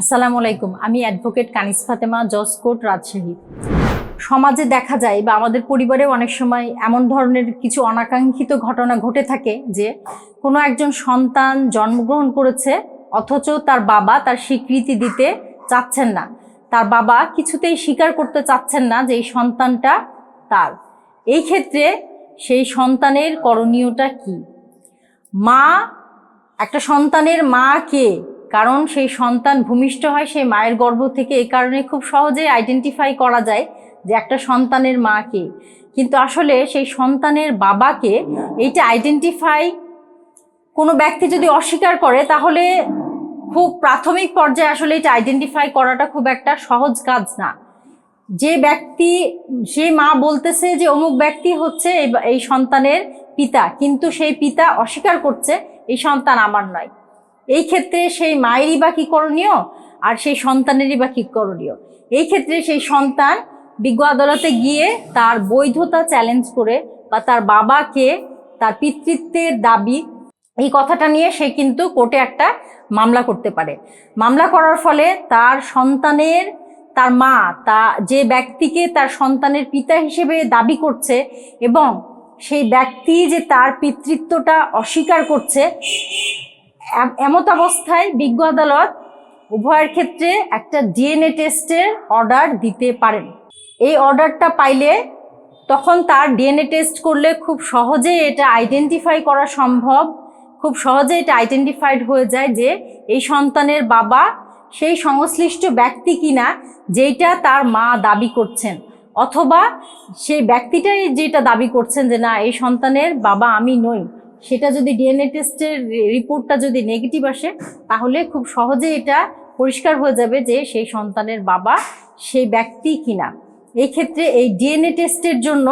আসসালামু আলাইকুম, আমি অ্যাডভোকেট কানিস ফাতেমা, জজ কোর্ট রাজশাহী। সমাজে দেখা যায় বা আমাদের পরিবারে অনেক সময় এমন ধরনের কিছু অনাকাঙ্ক্ষিত ঘটনা ঘটে থাকে যে কোনো একজন সন্তান জন্মগ্রহণ করেছে, অথচ তার বাবা তার স্বীকৃতি দিতে চাচ্ছেন না। তার বাবা কিছুতেই স্বীকার করতে চাচ্ছেন না যে এই সন্তানটা তার। এই ক্ষেত্রে সেই সন্তানের করণীয়টা কি? মা, একটা সন্তানের মা কে কারণ সেই সন্তান ভূমিষ্ঠ হয়, সেই মায়ের গর্ভ থেকে এ কারণে খুব সহজে আইডেন্টিফাই করা যায় যে একটা সন্তানের মা কে। কিন্তু আসলে সেই সন্তানের বাবাকে এইটা আইডেন্টিফাই কোনো ব্যক্তি যদি অস্বীকার করে, তাহলে খুব প্রাথমিক পর্যায়ে আসলে এটা আইডেন্টিফাই করাটা খুব একটা সহজ কাজ না। যে ব্যক্তি সে মা বলতেছে যে অমুক ব্যক্তি হচ্ছে এই সন্তানের পিতা, কিন্তু সেই পিতা অস্বীকার করছে, এই সন্তান আমার নয়। এই ক্ষেত্রে সেই মায়েরই বা কী করণীয়? আর সেই সন্তানেরই বা কী করণীয়? এই ক্ষেত্রে সেই সন্তান বিজ্ঞ আদালতে গিয়ে তার বৈধতা চ্যালেঞ্জ করে বা তার বাবাকে তার পিতৃত্বের দাবি, এই কথাটা নিয়ে সে কিন্তু কোর্টে একটা মামলা করতে পারে। মামলা করার ফলে তার সন্তানের, তার মা, তা, যে ব্যক্তিকে তার সন্তানের পিতা হিসেবে দাবি করছে এবং সেই ব্যক্তি যে তার পিতৃত্বটা অস্বীকার করছে এমত অবস্থায় বিজ্ঞ আদালত উভয়ের ক্ষেত্রে একটা ডিএনএ টেস্টের অর্ডার দিতে পারেন। এই অর্ডারটা পাইলে তখন তার ডিএনএ টেস্ট করলে খুব সহজে এটা আইডেন্টিফাই করা সম্ভব। খুব সহজে এটা আইডেন্টিফাইড হয়ে যায় যে এই সন্তানের বাবা সেই সংশ্লিষ্ট ব্যক্তি কিনা যেটা তার মা দাবি করছেন। অথবা সেই ব্যক্তিটাই যেটা দাবি করছেন যে না, এই সন্তানের বাবা আমি নই। সেটা যদি ডিএনএ টেস্টের রিপোর্টটা যদি নেগেটিভ আসে, তাহলে খুব সহজে এটা পরিষ্কার হয়ে যাবে যে সেই সন্তানের বাবা সেই ব্যক্তি কিনা। এই ক্ষেত্রে এই ডিএনএ টেস্টের জন্য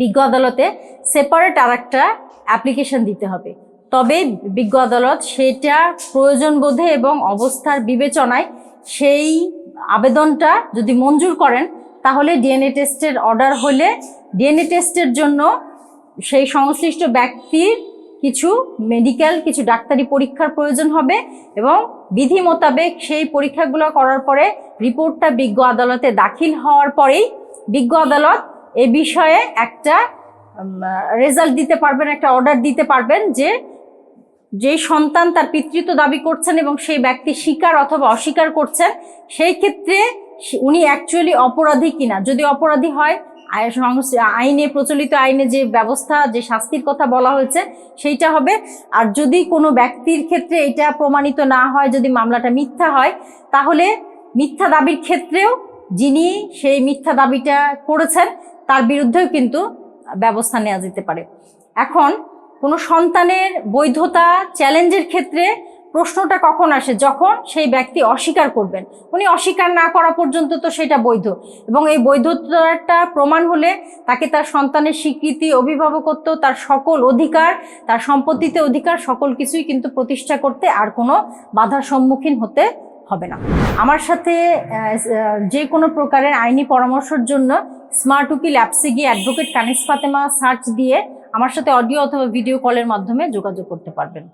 বিজ্ঞ আদালতে সেপারেট আর একটা অ্যাপ্লিকেশন দিতে হবে। তবে বিজ্ঞ আদালত সেটা প্রয়োজন বোধে এবং অবস্থার বিবেচনায় সেই আবেদনটা যদি মঞ্জুর করেন, তাহলে ডিএনএ টেস্টের অর্ডার হলে ডিএনএ টেস্টের জন্য সেই সংশ্লিষ্ট ব্যক্তির কিছু মেডিকেল কিছু ডাক্তারি পরীক্ষার প্রয়োজন হবে এবং বিধি মোতাবেক সেই পরীক্ষাগুলো করার পরে রিপোর্টটা বিজ্ঞ আদালতে দাখিল হওয়ার পরেই বিজ্ঞ আদালত এ বিষয়ে একটা রেজাল্ট দিতে পারবেন, একটা অর্ডার দিতে পারবেন যে যে সন্তান তার পিতৃত্ব দাবি করছেন এবং সেই ব্যক্তি স্বীকার অথবা অস্বীকার করছেন, সেই ক্ষেত্রে উনি অ্যাকচুয়ালি অপরাধী কিনা। যদি অপরাধী হয় আইনে প্রচলিত আইনে যে ব্যবস্থা, যে শাস্তির কথা বলা হয়েছে, সেইটা হবে। আর যদি কোনো ব্যক্তির ক্ষেত্রে এটা প্রমাণিত না হয়, যদি মামলাটা মিথ্যা হয়, তাহলে মিথ্যা দাবির ক্ষেত্রেও যিনি সেই মিথ্যা দাবিটা করেছেন, তার বিরুদ্ধেও কিন্তু ব্যবস্থা নেওয়া যেতে পারে। এখন কোনো সন্তানের বৈধতা চ্যালেঞ্জের ক্ষেত্রে প্রশ্নটা কখন আসে? যখন সেই ব্যক্তি অস্বীকার করবেন। উনি অস্বীকার না করা পর্যন্ত তো সেটা বৈধ। এবং এই বৈধতাটা প্রমাণ হলে তাকে তার সন্তানের স্বীকৃতি, অভিভাবকত্ব, তার সকল অধিকার, তার সম্পত্তিতে অধিকার, সকল কিছুই কিন্তু প্রতিষ্ঠা করতে আর কোনো বাধার সম্মুখীন হতে হবে না। আমার সাথে যে কোনো প্রকারের আইনি পরামর্শের জন্য স্মার্ট উকিল অ্যাপসে গিয়ে অ্যাডভোকেট কানিস ফাতেমা সার্চ দিয়ে আমার সাথে অডিও অথবা ভিডিও কলের মাধ্যমে যোগাযোগ করতে পারবেন।